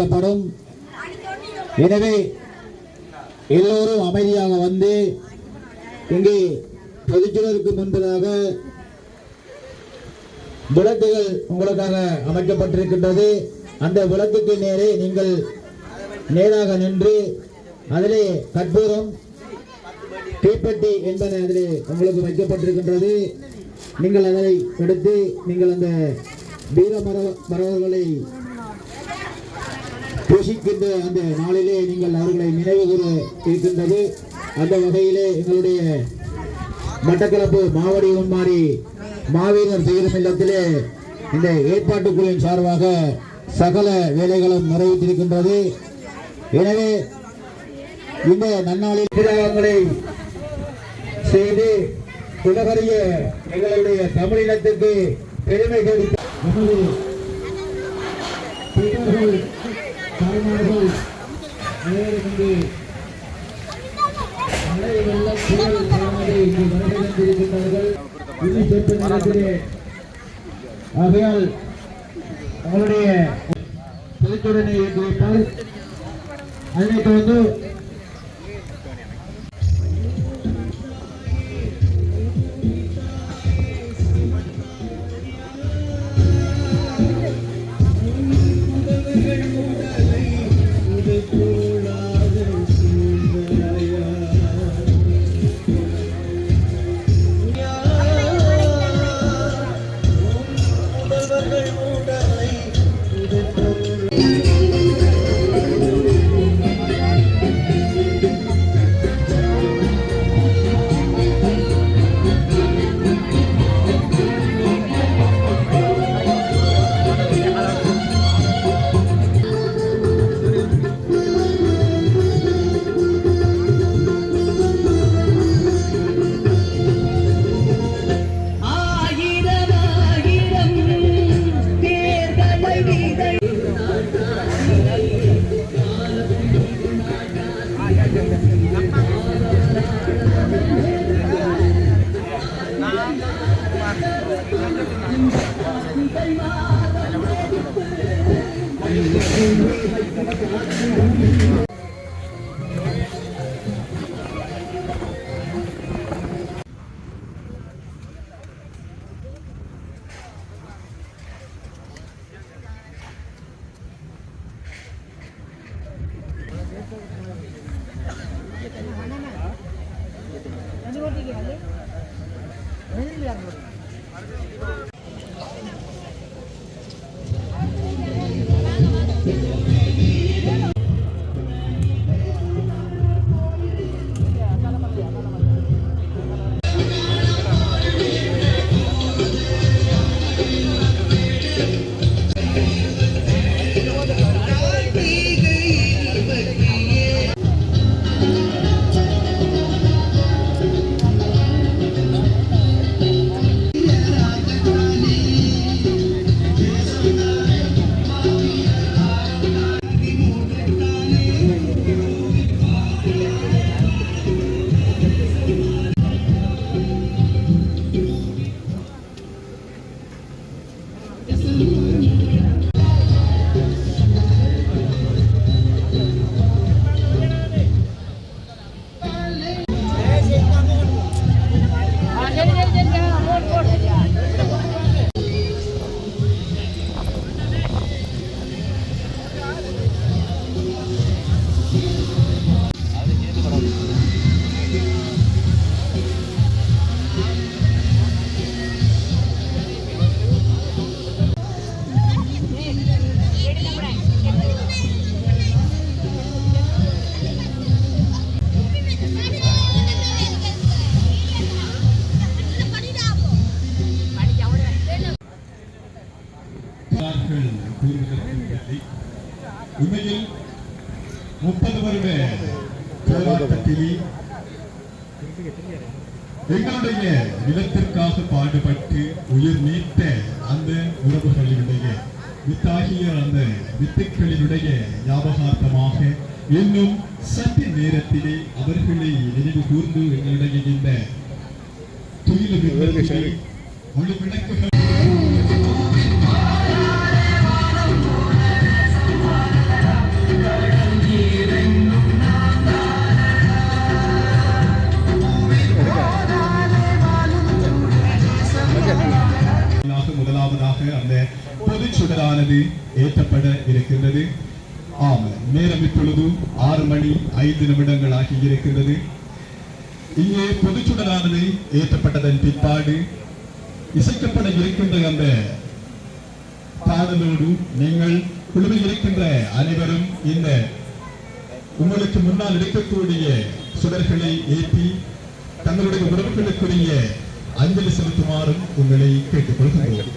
பொதுச்சுடர் எனவே எல்லோரும் அமைதியாக வந்து இங்கே பொதுச்சுடருக்கு முன்பதாக விளக்குகள் உங்களுக்காக அமைக்கப்பட்டிருக்கின்றது. அந்த விளக்குக்கு நேரே நீங்கள் நேராக நின்று அதிலே கற்பூரம் தீப்பெட்டி என்பதை அதிலே உங்களுக்கு வைக்கப்பட்டிருக்கின்றது. நீங்கள் அதை எடுத்து நீங்கள் அந்த வீர மரவர்களை போஷிக்கின்ற அந்த நாளிலே நீங்கள் அவர்களை நினைவு கூற இருக்கின்றது. அந்த வகையிலே எங்களுடைய மட்டக்களப்பு மாவடி உன்மாரி மாவீரர் செய்யும் இல்லத்திலே இந்த ஏற்பாட்டு குழுவின் சார்பாக சகல வேலைகளும் நிறைவேற்றிருக்கின்றது எனவே இந்த நன்னாளில் தியாகங்களை செய்து உலகறிய எங்களுடைய தமிழினத்துக்கு பெருமை கொடுத்த தாய்மார்கள் மழை வெள்ளம் புயல் காரணமாக இங்கு நேரத்திலே ஆகையால் அவருடைய பொதுத்துடனை ஏற்றி அதனைத் தொடர்ந்து 하나만 마지막에 얘기할래? 왜 이리 안 먹어? போராட்டத்தில் எங்களுடைய நிலத்திற்காக பாடுபட்டு உயிர் நீத்த அந்த உறவுகளினுடைய வித்தாகிய அந்த வித்துக்களினுடைய ஞாபகார்த்தமாக இன்னும் சற்று நேரத்திலே அவர்களை நினைவு கூர்ந்து எங்களுடைய இந்த துயில ஒளி விளக்குகள் முதலாவதாக அந்த பொது சுடரானது ஏற்றப்பட இருக்கின்றது. ஆமாம். நேரம் இப்பொழுது ஆறு மணி ஐந்து நிமிடங்கள் ஆகி இருக்கின்றது. இங்கே பொதுச்சுடரானது ஏற்றப்பட்டதன் பிற்பாடு இசைக்கப்பட இருக்கின்ற அந்த பாடலோடு நீங்கள் குழுவில் இருக்கின்ற அனைவரும் இந்த உங்களுக்கு முன்னால் இருக்கக்கூடிய சுடர்களை ஏற்றி தங்களுடைய உறவுகளுக்குரிய அஞ்சலி செலுத்துமாறும் உங்களை கேட்டுக்கொள்கிறோம்